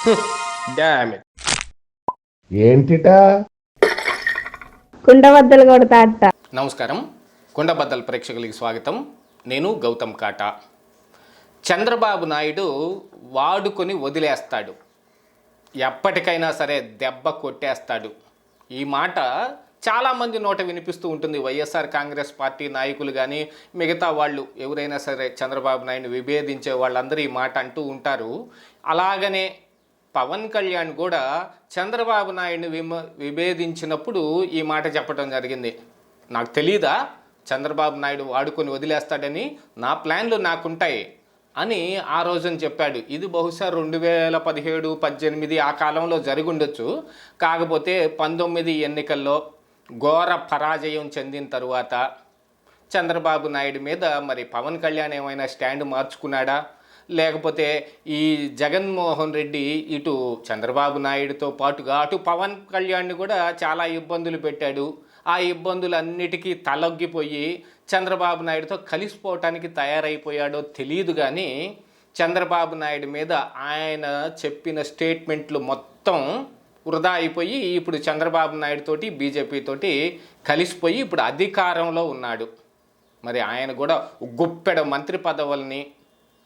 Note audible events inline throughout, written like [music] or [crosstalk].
[laughs] ఏంటిటా? కుండబద్దలు కొడతా అట్ట నమస్కారం. కుండబద్దల ప్రేక్షకులకి స్వాగతం. నేను గౌతమ్ కాటా. చంద్రబాబు నాయుడు వాడుకొని వదిలేస్తాడు. ఎప్పటికైనా సరే దెబ్బ కొట్టేస్తాడు. ఈ మాట చాలామంది నోట వినిపిస్తూ ఉంటుంది. వైఎస్ఆర్ కాంగ్రెస్ పార్టీ నాయకులు కానీ మిగతా వాళ్ళు ఎవరైనా సరే చంద్రబాబు నాయుడు విభేదించే వాళ్ళందరూ ఈ మాట అంటూ ఉంటారు. అలాగనే పవన్ కళ్యాణ్ కూడా చంద్రబాబు నాయుడిని విమ విభేదించినప్పుడు ఈ మాట చెప్పడం జరిగింది. నాకు తెలీదా? చంద్రబాబు నాయుడు వాడుకొని వదిలేస్తాడని నా ప్లాన్లు నాకుంటాయి అని ఆ రోజున చెప్పాడు. ఇది బహుశా రెండు వేల పదిహేడు పద్దెనిమిది ఆ కాలంలో జరిగుండొచ్చు. కాకపోతే పంతొమ్మిది ఎన్నికల్లో ఘోర పరాజయం చెందిన తరువాత చంద్రబాబు నాయుడు మీద మరి పవన్ కళ్యాణ్ ఏమైనా స్టాండ్ మార్చుకున్నాడా? లేకపోతే ఈ జగన్మోహన్ రెడ్డి ఇటు చంద్రబాబు నాయుడుతో పాటుగా అటు పవన్ కళ్యాణ్ని కూడా చాలా ఇబ్బందులు పెట్టాడు. ఆ ఇబ్బందులన్నిటికీ తలొగ్గిపోయి చంద్రబాబు నాయుడుతో కలిసిపోవటానికి తయారైపోయాడో తెలియదు కానీ చంద్రబాబు నాయుడు మీద ఆయన చెప్పిన స్టేట్మెంట్లు మొత్తం వృధా అయిపోయి ఇప్పుడు చంద్రబాబు నాయుడు తోటి బీజేపీ తోటి కలిసిపోయి ఇప్పుడు అధికారంలో ఉన్నాడు. మరి ఆయన కూడా గుప్పెడ మంత్రి పదవుల్ని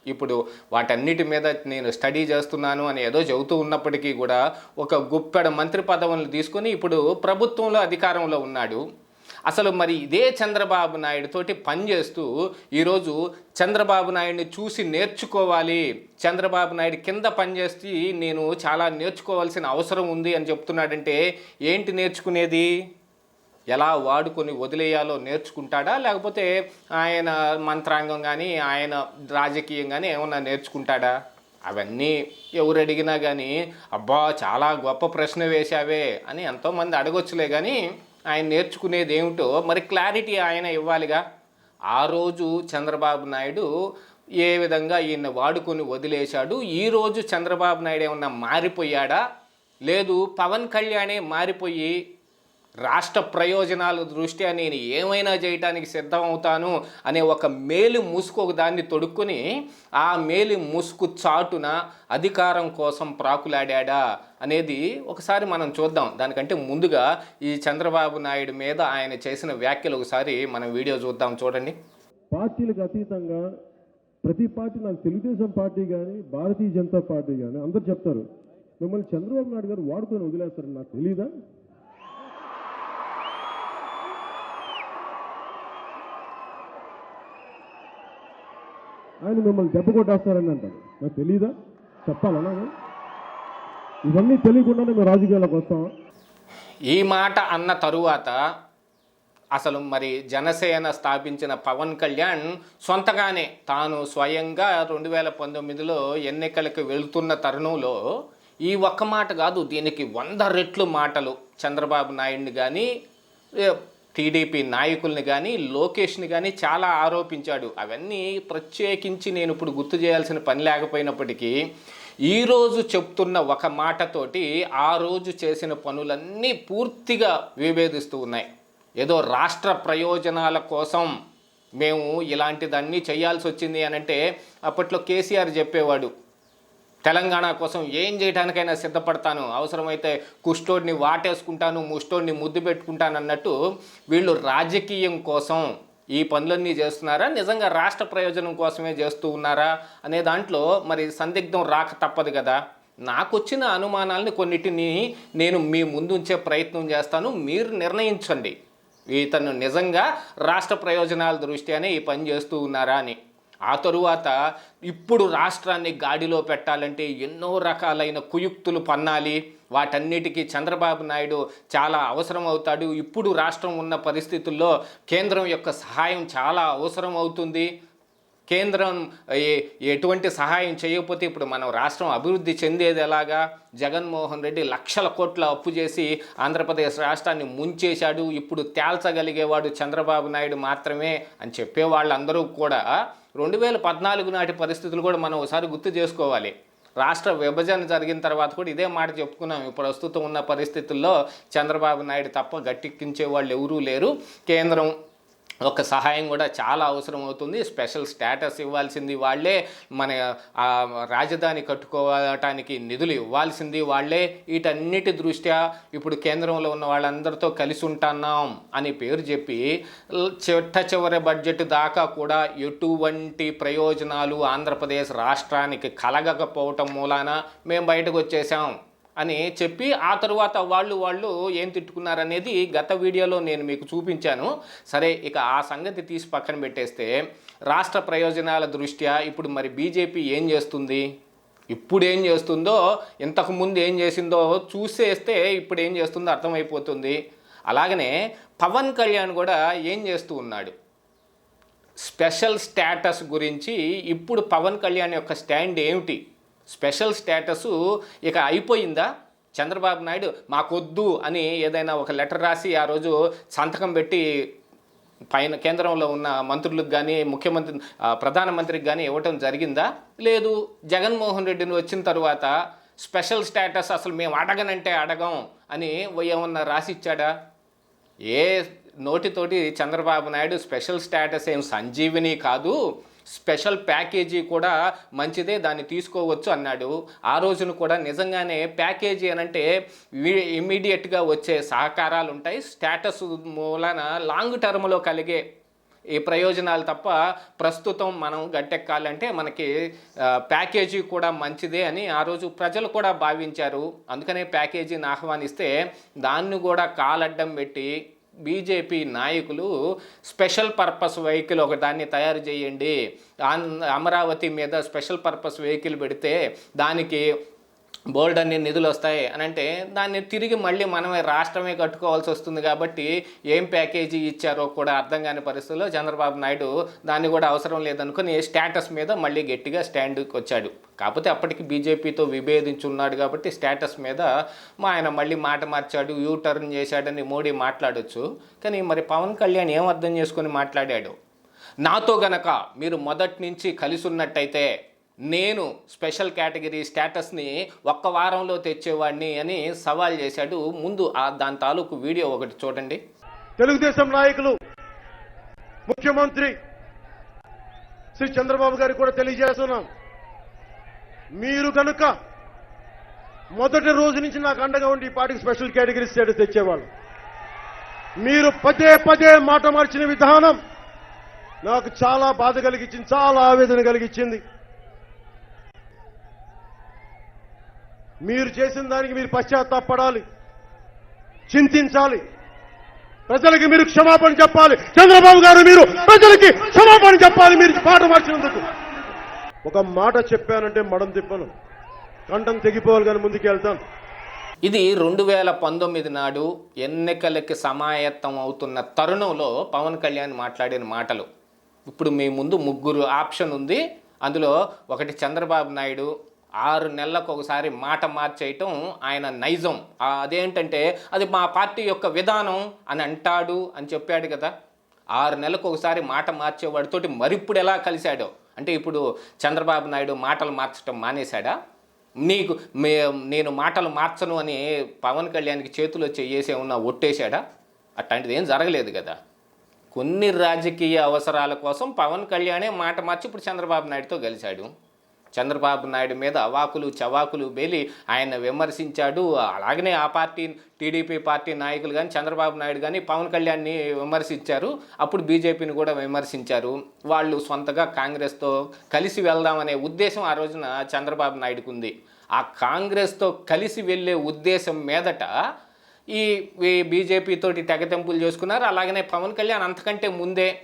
ఇప్పుడు వాటన్నిటి మీద నేను స్టడీ చేస్తున్నాను అని ఏదో చెబుతూ ఉన్నప్పటికీ కూడా ఒక గుప్పెడ మంత్రి పదవులను తీసుకొని ఇప్పుడు ప్రభుత్వంలో అధికారంలో ఉన్నాడు. అసలు మరి ఇదే చంద్రబాబు నాయుడు తోటి పనిచేస్తూ ఈరోజు చంద్రబాబు నాయుడిని చూసి నేర్చుకోవాలి. చంద్రబాబు నాయుడు కింద పనిచేసి నేను చాలా నేర్చుకోవాల్సిన అవసరం ఉంది అని చెప్తున్నాడంటే ఏంటి నేర్చుకునేది? ఎలా వాడుకొని వదిలేయాలో నేర్చుకుంటాడా? లేకపోతే ఆయన మంత్రాంగం కానీ ఆయన రాజకీయం కానీ ఏమన్నా నేర్చుకుంటాడా? అవన్నీ ఎవరు అడిగినా కానీ అబ్బా చాలా గొప్ప ప్రశ్న వేశావే అని ఎంతోమంది అడగొచ్చులే కానీ ఆయన నేర్చుకునేది ఏమిటో మరి క్లారిటీ ఆయన ఇవ్వాలిగా? ఆ రోజు చంద్రబాబు నాయుడు ఏ విధంగా ఈయన వాడుకొని వదిలేశాడు? ఈరోజు చంద్రబాబు నాయుడు ఏమన్నా మారిపోయాడా? లేదు పవన్ కళ్యాణే మారిపోయి రాష్ట్ర ప్రయోజనాల దృష్ట్యా నేను ఏమైనా చేయటానికి సిద్ధమవుతాను అనే ఒక మేలు ముసుగు ఒక దాన్ని తొడుక్కుని ఆ మేలు ముసుగు చాటున అధికారం కోసం ప్రాకులాడా అనేది ఒకసారి మనం చూద్దాం. దానికంటే ముందుగా ఈ చంద్రబాబు నాయుడు మీద ఆయన చేసిన వ్యాఖ్యలు ఒకసారి మనం వీడియో చూద్దాం. చూడండి. పార్టీలకు అతీతంగా ప్రతి పార్టీ నాకు తెలుగుదేశం పార్టీ కానీ భారతీయ జనతా పార్టీ కానీ అందరు చెప్తారు మిమ్మల్ని చంద్రబాబు నాయుడు గారు వాడుకొని వదిలేస్తారని నాకు తెలీదా? ఆయన మిమ్మల్ని దెబ్బ కొట్టేస్తారని అంటారు నాకు తెలీదా? చెప్పాలన్నా ఇవన్నీ తెలియకుండానే మేము రాజకీయాలకు వస్తాం. ఈ మాట అన్న తరువాత అసలు మరి జనసేన స్థాపించిన పవన్ కళ్యాణ్ సొంతగానే తాను స్వయంగా రెండు వేల పంతొమ్మిదిలో ఎన్నికలకు వెళ్తున్న తరుణంలో ఈ ఒక్క మాట కాదు దీనికి వంద రెట్లు మాటలు చంద్రబాబు నాయుడిని కానీ టీడీపీ నాయకుల్ని కానీ లోకేష్ని కానీ చాలా ఆరోపించాడు. అవన్నీ ప్రత్యేకించి నేను ఇప్పుడు గుర్తు చేయాల్సిన పని లేకపోయినప్పటికీ ఈరోజు చెప్తున్న ఒక మాటతోటి ఆ రోజు చేసిన పనులన్నీ పూర్తిగా విభేదిస్తూ ఉన్నాయి. ఏదో రాష్ట్ర ప్రయోజనాల కోసం మేము ఇలాంటిదన్నీ చేయాల్సి వచ్చింది అని అంటే అప్పట్లో కేసీఆర్ చెప్పేవాడు తెలంగాణ కోసం ఏం చేయడానికైనా సిద్ధపడతాను. అవసరమైతే కుష్టోడిని వాటేసుకుంటాను ముష్టోడిని ముద్దు పెట్టుకుంటాను అన్నట్టు వీళ్ళు రాజకీయం కోసం ఈ పనులన్నీ చేస్తున్నారా? నిజంగా రాష్ట్ర ప్రయోజనం కోసమే చేస్తూ ఉన్నారా? అనే దాంట్లో మరి సందిగ్ధం రాక తప్పదు కదా. నాకు వచ్చిన అనుమానాలని కొన్నిటిని నేను మీ ముందుంచే ప్రయత్నం చేస్తాను. మీరు నిర్ణయించండి. ఇతను నిజంగా రాష్ట్ర ప్రయోజనాల దృష్ట్యానే ఈ పని చేస్తూ ఉన్నారా అని. ఆ తరువాత ఇప్పుడు రాష్ట్రాన్ని గాడిలో పెట్టాలంటే ఎన్నో రకాలైన కుయుక్తులు పన్నాలి. వాటన్నిటికీ చంద్రబాబు నాయుడు చాలా అవసరం అవుతాడు ఇప్పుడు రాష్ట్రం ఉన్న పరిస్థితుల్లో కేంద్రం యొక్క సహాయం చాలా అవసరం అవుతుంది కేంద్రం ఎటువంటి సహాయం చేయకపోతే ఇప్పుడు మనం రాష్ట్రం అభివృద్ధి చెందేది ఎలాగా? జగన్మోహన్ రెడ్డి లక్షల కోట్ల అప్పు చేసి ఆంధ్రప్రదేశ్ రాష్ట్రాన్ని ముంచేశాడు. ఇప్పుడు తేల్చగలిగేవాడు చంద్రబాబు నాయుడు మాత్రమే అని చెప్పే వాళ్ళందరూ కూడా రెండు వేల పద్నాలుగు నాటి పరిస్థితులు కూడా మనం ఒకసారి గుర్తు చేసుకోవాలి. రాష్ట్ర విభజన జరిగిన తర్వాత కూడా ఇదే మాట చెప్పుకున్నాం. ఇప్పుడు ప్రస్తుతం ఉన్న పరిస్థితుల్లో చంద్రబాబు నాయుడు తప్ప గట్టెక్కించే వాళ్ళు ఎవరూ లేరు. కేంద్రం ఒక సహాయం కూడా చాలా అవసరం అవుతుంది. స్పెషల్ స్టేటస్ ఇవ్వాల్సింది వాళ్ళే. మన రాజధాని కట్టుకోవటానికి నిధులు ఇవ్వాల్సింది వాళ్ళే. వీటన్నిటి దృష్ట్యా ఇప్పుడు కేంద్రంలో ఉన్న వాళ్ళందరితో కలిసి ఉంటున్నాం అని పేరు చెప్పి చిట్ట చివరి బడ్జెట్ దాకా కూడా ఎటువంటి ప్రయోజనాలు ఆంధ్రప్రదేశ్ రాష్ట్రానికి కలగకపోవటం మూలాన మేము బయటకు వచ్చేసాం. అని చెప్పి ఆ తరువాత వాళ్ళు వాళ్ళు ఏం తిట్టుకున్నారనేది గత వీడియోలో నేను మీకు చూపించాను. సరే ఇక ఆ సంగతి తీసి పక్కన పెట్టేస్తే రాష్ట్ర ప్రయోజనాల దృష్ట్యా ఇప్పుడు మరి బీజేపీ ఏం చేస్తుంది? ఇప్పుడు ఏం చేస్తుందో ఇంతకుముందు ఏం చేసిందో చూసేస్తే ఇప్పుడు ఏం చేస్తుందో అర్థమైపోతుంది. అలాగనే పవన్ కళ్యాణ్ కూడా ఏం చేస్తూ ఉన్నాడు? స్పెషల్ స్టేటస్ గురించి ఇప్పుడు పవన్ కళ్యాణ్ యొక్క స్టాండ్ ఏమిటి? స్పెషల్ స్టేటస్ ఇక అయిపోయిందా? చంద్రబాబు నాయుడు మాకొద్దు అని ఏదైనా ఒక లెటర్ రాసి ఆ రోజు సంతకం పెట్టి పైన కేంద్రంలో ఉన్న మంత్రులకు కానీ ముఖ్యమంత్రి ప్రధానమంత్రికి కానీ ఇవ్వటం జరిగిందా? లేదు. జగన్మోహన్ రెడ్డిని వచ్చిన తర్వాత స్పెషల్ స్టేటస్ అసలు మేము అడగనంటే అడగం అని ఏమన్నా రాసిచ్చాడా? ఏ నోటితోటి చంద్రబాబు నాయుడు స్పెషల్ స్టేటస్ ఏం సంజీవిని కాదు. స్పెషల్ ప్యాకేజీ కూడా మంచిదే దాన్ని తీసుకోవచ్చు అన్నాడు. ఆ రోజున కూడా నిజంగానే ప్యాకేజీ అని అంటే ఇమీడియట్గా వచ్చే సహకారాలు ఉంటాయి స్టేటస్ మూలన లాంగ్ టర్మ్లో కలిగే ఈ ప్రయోజనాలు తప్ప ప్రస్తుతం మనం గట్టెక్కాలంటే మనకి ప్యాకేజీ కూడా మంచిదే అని ఆ రోజు ప్రజలు కూడా భావించారు. అందుకనే ప్యాకేజీని ఆహ్వానిస్తే దాన్ని కూడా కాలడ్డం పెట్టి బీజేపీ నాయకులు స్పెషల్ పర్పస్ వెహికల్ ఒక దాన్ని తయారు చేయండి. అమరావతి మీద స్పెషల్ పర్పస్ వెహికల్ పెడితే దానికి బోల్డ్ అన్ని నిధులు వస్తాయి అని అంటే దాన్ని తిరిగి మళ్ళీ మనమే రాష్ట్రమే కట్టుకోవాల్సి వస్తుంది కాబట్టి ఏం ప్యాకేజీ ఇచ్చారో కూడా అర్థం కాని పరిస్థితుల్లో చంద్రబాబు నాయుడు దాన్ని కూడా అవసరం లేదనుకుని స్టేటస్ మీద మళ్ళీ గట్టిగా స్టాండ్కి వచ్చాడు. కాకపోతే అప్పటికి బీజేపీతో విభేదించున్నాడు కాబట్టి స్టేటస్ మీద మా ఆయన మళ్ళీ మాట మార్చాడు యూ టర్న్ చేశాడని మోడీ మాట్లాడొచ్చు. కానీ మరి పవన్ కళ్యాణ్ ఏం అర్థం చేసుకొని మాట్లాడాడు? నాతో గనక మీరు మొదటి నుంచి కలిసి ఉన్నట్టయితే నేను స్పెషల్ కేటగిరీ స్టేటస్ని ఒక్క వారంలో తెచ్చేవాడిని అని సవాల్ చేశాడు. ముందు ఆ దాని తాలూకు వీడియో ఒకటి చూడండి. తెలుగుదేశం నాయకులు ముఖ్యమంత్రి శ్రీ చంద్రబాబు గారికి కూడా తెలియజేస్తున్నాం. మీరు కనుక మొదటి రోజు నుంచి నాకు అండగా ఉండి ఈ పార్టీకి స్పెషల్ కేటగిరీ స్టేటస్ తెచ్చేవాళ్ళు. మీరు పదే పదే మాట మార్చిన విధానం నాకు చాలా బాధ కలిగించింది చాలా ఆవేదన కలిగించింది. మీరు చేసిన దానికి మీరు పశ్చాత్తాపడాలి. చింతించాలి. ప్రజలకి మీరు క్షమాపణ చెప్పాలి. చంద్రబాబు గారు మీరు ప్రజలకి క్షమాపణ చెప్పాలి. మీరు మాట మార్చినందుకు. ఒక మాట చెప్పానంటే మడం తిప్పను. కంఠం తెగిపోవాలి కానీ ముందుకు వెళ్తాను. ఇది రెండు వేల పంతొమ్మిది నాడు ఎన్నికలకి సమాయత్తం అవుతున్న తరుణంలో పవన్ కళ్యాణ్ మాట్లాడిన మాటలు. ఇప్పుడు మీ ముందు ముగ్గురు ఆప్షన్ ఉంది. అందులో ఒకటి చంద్రబాబు నాయుడు ఆరు నెలలకు ఒకసారి మాట మార్చేయటం ఆయన నైజం. అదేంటంటే అది మా పార్టీ యొక్క విధానం అని అంటాడు అని చెప్పాడు కదా. ఆరు నెలలకు ఒకసారి మాట మార్చేవాడితోటి మరిప్పుడు ఎలా కలిశాడో? అంటే ఇప్పుడు చంద్రబాబు నాయుడు మాటలు మార్చడం మానేశాడా? నీకు మే నేను మాటలు మార్చను అని పవన్ కళ్యాణ్కి చేతిలో చేసే ఉన్న ఒట్టేశాడా? అట్లాంటిది ఏం జరగలేదు కదా. కొన్ని రాజకీయ అవసరాల కోసం పవన్ కళ్యాణే మాట మార్చి ఇప్పుడు చంద్రబాబు నాయుడుతో కలిశాడు. చంద్రబాబు నాయుడు మీద అవాకులు చవాకులు బేలి ఆయన విమర్శించాడు. అలాగనే ఆ పార్టీ టీడీపీ పార్టీ నాయకులు కానీ చంద్రబాబు నాయుడు కానీ పవన్ కళ్యాణ్ని విమర్శించారు. అప్పుడు బీజేపీని కూడా విమర్శించారు. వాళ్ళు సొంతగా కాంగ్రెస్తో కలిసి వెళ్దామనే ఉద్దేశం ఆ రోజున చంద్రబాబు నాయుడుకు ఉంది ఆ కాంగ్రెస్తో కలిసి వెళ్ళే ఉద్దేశం మీదట ఈ బీజేపీతోటి బీజేపీ తెగతెంపులు చేసుకున్నారు. అలాగనే పవన్ కళ్యాణ్ అంతకంటే ముందే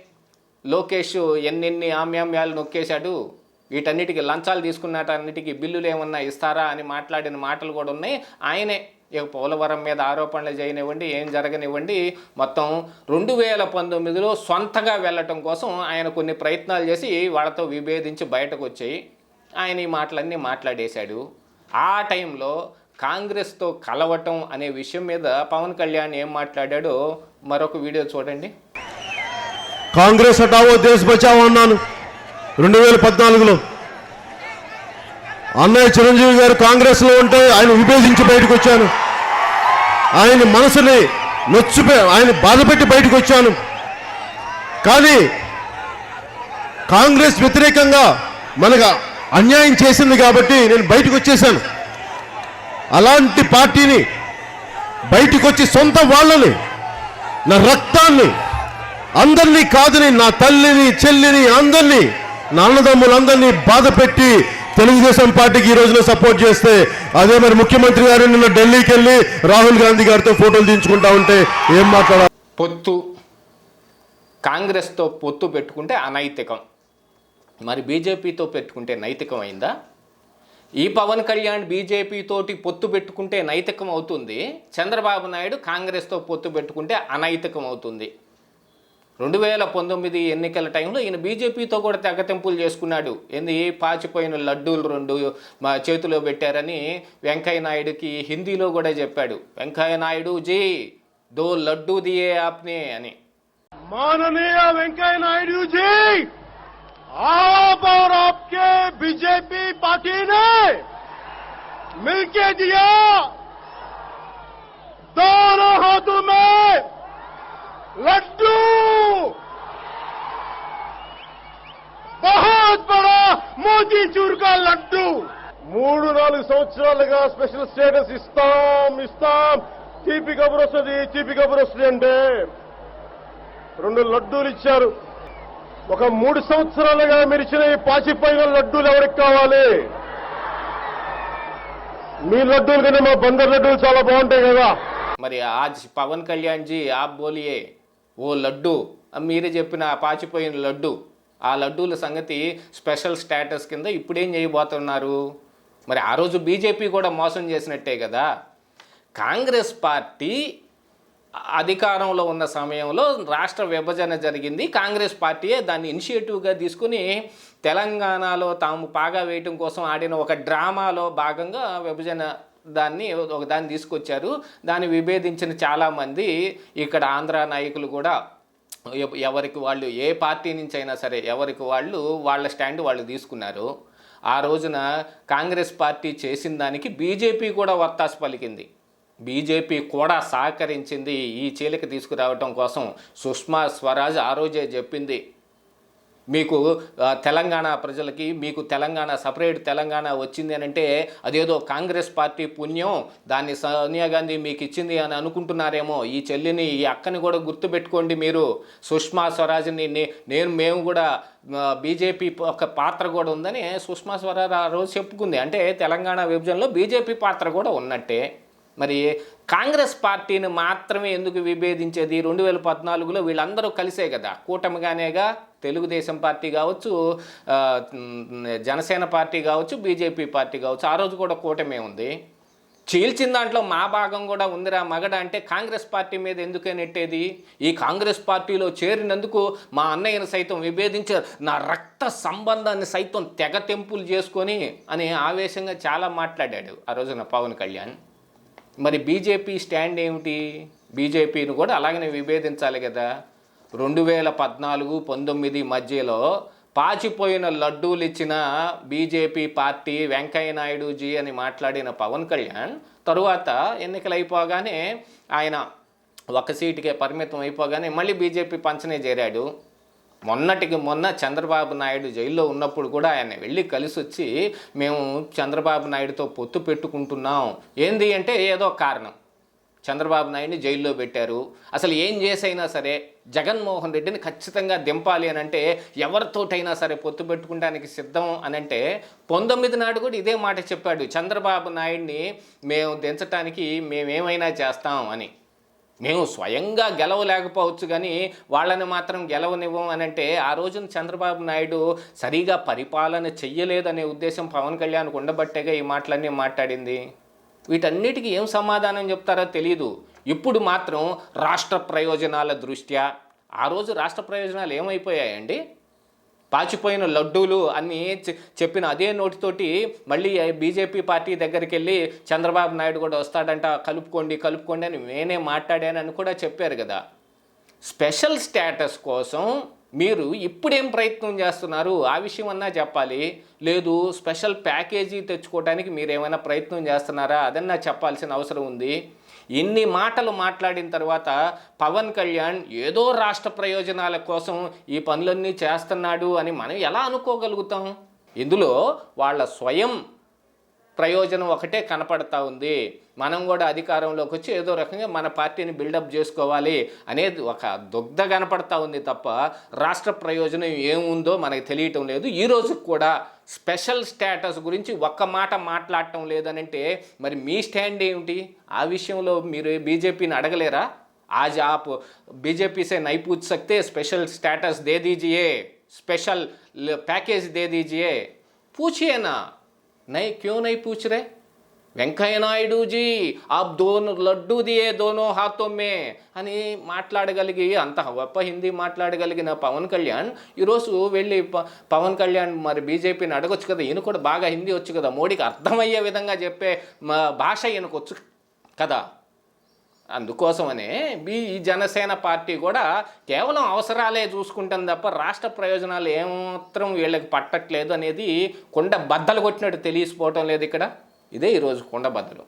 లోకేష్ ఎన్నెన్ని ఆమ్యామ్యాలు నొక్కేశాడు. వీటన్నిటికీ లంచాలు తీసుకున్నటన్నిటికీ బిల్లులు ఏమన్నా ఇస్తారా అని మాట్లాడిన మాటలు కూడా ఉన్నాయి. ఆయనే ఇక పోలవరం మీద ఆరోపణలు చేయనివ్వండి ఏం జరగనివ్వండి. మొత్తం రెండు వేల పంతొమ్మిదిలో సొంతగా వెళ్ళటం కోసం ఆయన కొన్ని ప్రయత్నాలు చేసి వాళ్ళతో విభేదించి బయటకు వచ్చాయి ఆయన ఈ మాటలన్నీ మాట్లాడేశాడు. ఆ టైంలో కాంగ్రెస్తో కలవటం అనే విషయం మీద పవన్ కళ్యాణ్ ఏం మాట్లాడాడో మరొక వీడియో చూడండి. కాంగ్రెస్ హటావో దేశ్ బచావో అన్నాను. రెండు వేల పద్నాలుగులో. అన్నయ్య చిరంజీవి గారు కాంగ్రెస్లో ఉంటే ఆయన విభేదించి బయటకు వచ్చాను. ఆయన మనసుని నొచ్చిపోయి ఆయన బాధపెట్టి బయటకు వచ్చాను. కానీ కాంగ్రెస్ వ్యతిరేకంగా మనకు అన్యాయం చేసింది కాబట్టి నేను బయటకు వచ్చేసాను అలాంటి పార్టీని బయటకు వచ్చి సొంత వాళ్ళని నా రక్తాన్ని అందరినీ కాదని నా తల్లిని చెల్లిని అందరినీ నాన్నదమ్ములందరినీ బాధ పెట్టి తెలుగుదేశం పార్టీకి ఈ రోజున సపోర్ట్ చేస్తే అదే మరి ముఖ్యమంత్రి గారు నిన్న ఢిల్లీకి వెళ్ళి రాహుల్ గాంధీ గారితో ఫోటోలు తీయించుకుంటా ఉంటే ఏం మాట్లాడాలి పొత్తు. కాంగ్రెస్తో పొత్తు పెట్టుకుంటే అనైతికం. మరి బీజేపీతో పెట్టుకుంటే నైతికం అయిందా? ఈ పవన్ కళ్యాణ్ బీజేపీ తోటి పొత్తు పెట్టుకుంటే నైతికం అవుతుంది. చంద్రబాబు నాయుడు కాంగ్రెస్తో పొత్తు పెట్టుకుంటే అనైతికం అవుతుంది. రెండు వేల పంతొమ్మిది ఎన్నికల టైంలో ఈయన బీజేపీతో కూడా తెగతెంపులు చేసుకున్నాడు ఏంది పాచిపోయిన లడ్డూలు రెండు మా చేతిలో పెట్టారని వెంకయ్య నాయుడుకి హిందీలో కూడా చెప్పాడు వెంకయ్య నాయుడు జీ దో లడ్డూ దియే ఆప్నే అని माननीय वेंकैया नायडू जी आप और आपके बीजेपी पार्टी ने मिलके दिया दोनों हाथों में लड्डू మోదీ మోతీ లడ్డు. మూడు నాలుగు సంవత్సరాలుగా స్పెషల్ స్టేటస్ ఇస్తాం ఇస్తాం. తీపి కబురు వస్తుంది తీపి కబురు వస్తుంది అంటే రెండు లడ్డూలు ఇచ్చారు. ఒక మూడు సంవత్సరాలుగా మీరు ఇచ్చిన ఈ పాచిపోయిన లడ్డూలు ఎవరికి కావాలి? మీ లడ్డూలు కన్నా మా బందర్ లడ్డూలు చాలా బాగుంటాయి కదా. మరి ఆజ్ పవన్ కళ్యాణ్ జీ ఆ బోలియే ఓ లడ్డు. మీరే చెప్పిన ఆ పాచిపోయిన లడ్డు. ఆ లడ్డూల సంగతి స్పెషల్ స్టేటస్ కింద ఇప్పుడేం చేయబోతున్నారు? మరి ఆ రోజు బీజేపీ కూడా మోసం చేసినట్టే కదా? కాంగ్రెస్ పార్టీ అధికారంలో ఉన్న సమయంలో రాష్ట్ర విభజన జరిగింది. కాంగ్రెస్ పార్టీయే దాన్ని ఇనిషియేటివ్గా తీసుకుని తెలంగాణలో తాము పాగా వేయటం కోసం ఆడిన ఒక డ్రామాలో భాగంగా విభజన దాన్ని ఒక దాన్ని తీసుకొచ్చారు. దాన్ని విభేదించిన చాలామంది ఇక్కడ ఆంధ్ర నాయకులు కూడా ఎవరికి వాళ్ళు ఏ పార్టీ నుంచి అయినా సరే ఎవరికి వాళ్ళు వాళ్ళ స్టాండ్ వాళ్ళు తీసుకున్నారు. ఆ రోజున కాంగ్రెస్ పార్టీ చేసిన దానికి బీజేపీ కూడా వత్తాసు పలికింది. బీజేపీ కూడా సహకరించింది ఈ చీలిక తీసుకురావటం కోసం సుష్మా స్వరాజ్ ఆ రోజే చెప్పింది. మీకు తెలంగాణ ప్రజలకి మీకు తెలంగాణ సపరేట్ తెలంగాణ వచ్చింది అని అంటే అదేదో కాంగ్రెస్ పార్టీ పుణ్యం దాన్ని సోనియా గాంధీ మీకు ఇచ్చింది అని అనుకుంటున్నారేమో. ఈ చెల్లిని ఈ అక్కని కూడా గుర్తుపెట్టుకోండి మీరు. సుష్మా స్వరాజ్ని నేను మేము కూడా బీజేపీ ఒక పాత్ర కూడా ఉందని సుష్మా స్వరాజ్ ఆ రోజు చెప్పుకుంది. అంటే తెలంగాణ విభజనలో బీజేపీ పాత్ర కూడా ఉన్నట్టే. మరి కాంగ్రెస్ పార్టీని మాత్రమే ఎందుకు విభేదించేది? రెండు వేల పద్నాలుగులో వీళ్ళందరూ కలిసే కదా. కూటమిగానేగా తెలుగుదేశం పార్టీ కావచ్చు జనసేన పార్టీ కావచ్చు బీజేపీ పార్టీ కావచ్చు ఆ రోజు కూడా కూటమే ఉంది. చీల్చిన దాంట్లో మా భాగం కూడా ఉందిరా మగడ అంటే కాంగ్రెస్ పార్టీ మీద ఎందుకే నెట్టేది? ఈ కాంగ్రెస్ పార్టీలో చేరినందుకు మా అన్నయ్యను సైతం విభేదించారు. నా రక్త సంబంధాన్ని సైతం తెగ తెంపులు చేసుకొని అని ఆవేశంగా చాలా మాట్లాడాడు ఆ రోజున పవన్ కళ్యాణ్. మరి బీజేపీ స్టాండ్ ఏమిటి? బీజేపీని కూడా అలాగనే విభేదించాలి కదా. రెండు వేల పద్నాలుగు పంతొమ్మిది మధ్యలో పాచిపోయిన లడ్డూలు ఇచ్చిన బీజేపీ పార్టీ వెంకయ్య నాయుడు జీ అని మాట్లాడిన పవన్ కళ్యాణ్ తరువాత ఎన్నికలు అయిపోగానే ఆయన ఒక సీటుకే పరిమితం అయిపోగానే మళ్ళీ బీజేపీ పంచనే చేరాడు. మొన్నటికి మొన్న చంద్రబాబు నాయుడు జైల్లో ఉన్నప్పుడు కూడా ఆయన వెళ్ళి కలిసి వచ్చి మేము చంద్రబాబు నాయుడుతో పొత్తు పెట్టుకుంటున్నాం. ఏంది అంటే ఏదో కారణం. చంద్రబాబు నాయుడిని జైల్లో పెట్టారు. అసలు ఏం చేసైనా సరే జగన్మోహన్ రెడ్డిని ఖచ్చితంగా దింపాలి అని అంటే ఎవరితోటైనా సరే పొత్తు పెట్టుకోవడానికి సిద్ధం అని అంటే పంతొమ్మిది నాడు కూడా ఇదే మాట చెప్పాడు. చంద్రబాబు నాయుడిని మేము దించడానికి మేమేమైనా చేస్తాం అని. మేము స్వయంగా గెలవలేకపోవచ్చు కానీ వాళ్ళని మాత్రం గెలవనివ్వం అని అంటే ఆ రోజున చంద్రబాబు నాయుడు సరిగా పరిపాలన చెయ్యలేదనే ఉద్దేశం పవన్ కళ్యాణ్ ఉండబట్టేగా ఈ మాటలన్నీ మాట్లాడింది. వీటన్నిటికీ ఏం సమాధానం చెప్తారో తెలియదు ఇప్పుడు మాత్రం రాష్ట్ర ప్రయోజనాల దృష్ట్యా? ఆ రోజు రాష్ట్ర ప్రయోజనాలు ఏమైపోయాయండి? పాచిపోయిన లడ్డూలు అని చె- చెప్పిన అదే నోటితోటి మళ్ళీ బీజేపీ పార్టీ దగ్గరికి వెళ్ళి చంద్రబాబు నాయుడు కూడా వస్తాడంట కలుపుకోండి కలుపుకోండి అని నేనే మాట్లాడానని కూడా చెప్పారు కదా. స్పెషల్ స్టేటస్ కోసం మీరు ఇప్పుడేం ప్రయత్నం చేస్తున్నారు? ఆ విషయం అన్నా చెప్పాలి. లేదు స్పెషల్ ప్యాకేజీ తెచ్చుకోవడానికి మీరు ఏమైనా ప్రయత్నం చేస్తున్నారా? అదన్నా చెప్పాల్సిన అవసరం ఉంది. ఇన్ని మాటలు మాట్లాడిన తర్వాత పవన్ కళ్యాణ్ ఏదో రాష్ట్ర ప్రయోజనాల కోసం ఈ పనులన్నీ చేస్తున్నాడు అని మనం ఎలా అనుకోగలుగుతాం? ఇందులో వాళ్ళ స్వయం ప్రయోజనం ఒకటే కనపడతా ఉంది మనం కూడా అధికారంలోకి వచ్చి ఏదో రకంగా మన పార్టీని బిల్డప్ చేసుకోవాలి అనేది ఒక దుగ్ధ కనపడతా ఉంది తప్ప రాష్ట్ర ప్రయోజనం ఏముందో మనకు తెలియటం లేదు ఈ రోజు కూడా స్పెషల్ స్టేటస్ గురించి ఒక్క మాట మాట్లాడటం లేదనంటే మరి మీ స్టాండ్ ఏమిటి ఆ విషయంలో మీరు బీజేపీని అడగలేరా आज आप बीजेपी से नहीं पूछ सकते स्पेशल स्टेटस दे दीजिए स्पेशल पैकेज दे दीजिए पूछिए ना నై క్యూ నై పూచ్ రే వెంకయ్య నాయుడు జీ ఆ దోను లడ్డు దియే దోనో హాతోమే అని మాట్లాడగలిగి అంత గొప్ప హిందీ మాట్లాడగలిగిన పవన్ కళ్యాణ్ ఈరోజు వెళ్ళి పవన్ కళ్యాణ్ మరి బీజేపీని అడగొచ్చు కదా ఈయన కూడా బాగా హిందీ వచ్చు కదా మోడీకి అర్థమయ్యే విధంగా చెప్పే భాష ఈయనకు కదా? అందుకోసమనే బీ ఈ జనసేన పార్టీ కూడా కేవలం అవసరాలే చూసుకుంటుంది తప్ప రాష్ట్ర ప్రయోజనాలు ఏమాత్రం వీళ్ళకి పట్టట్లేదు అనేది కొండ బద్దలు కొట్టినట్టు తెలిసిపోవటం లేదు ఇక్కడ. ఇదే ఈరోజు కొండ బద్దలు.